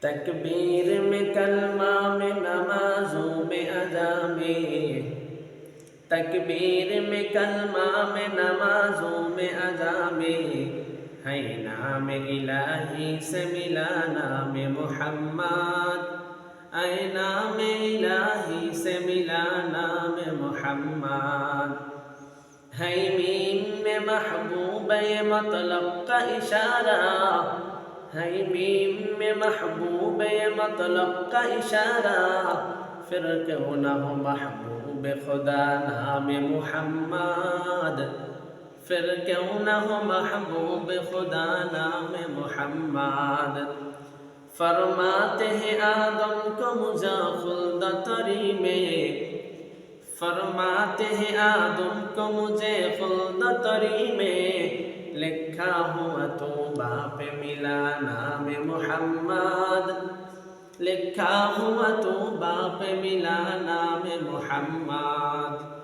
تکبیر میں کلمہ میں نمازوں میں ادا میں تکبیر میں کلمہ میں نمازوں میں ادا میں ہے نام الہی سے ملا نام محمد اے نام الہی سے ملا نام محمد ہے میم میں محبوب مطلب کا اشارہ high মিম মে মাহবুবে মতলব ইশারা। ফির কে না হো মাহবুবে নামে মুহাম্মদ। ফির কে না হো নামে মুহাম্মদ। ফরমাতে হে আদম কো মুজা খুলদতরি মে। ফরমাতে হে আদম কো মুজে খুলদতরি মে। লিখা হুয়া তো हुआ तो बाप मिला नाम मोहम्मद लिखा हुआ तो बाप मिला नाम मोहम्मद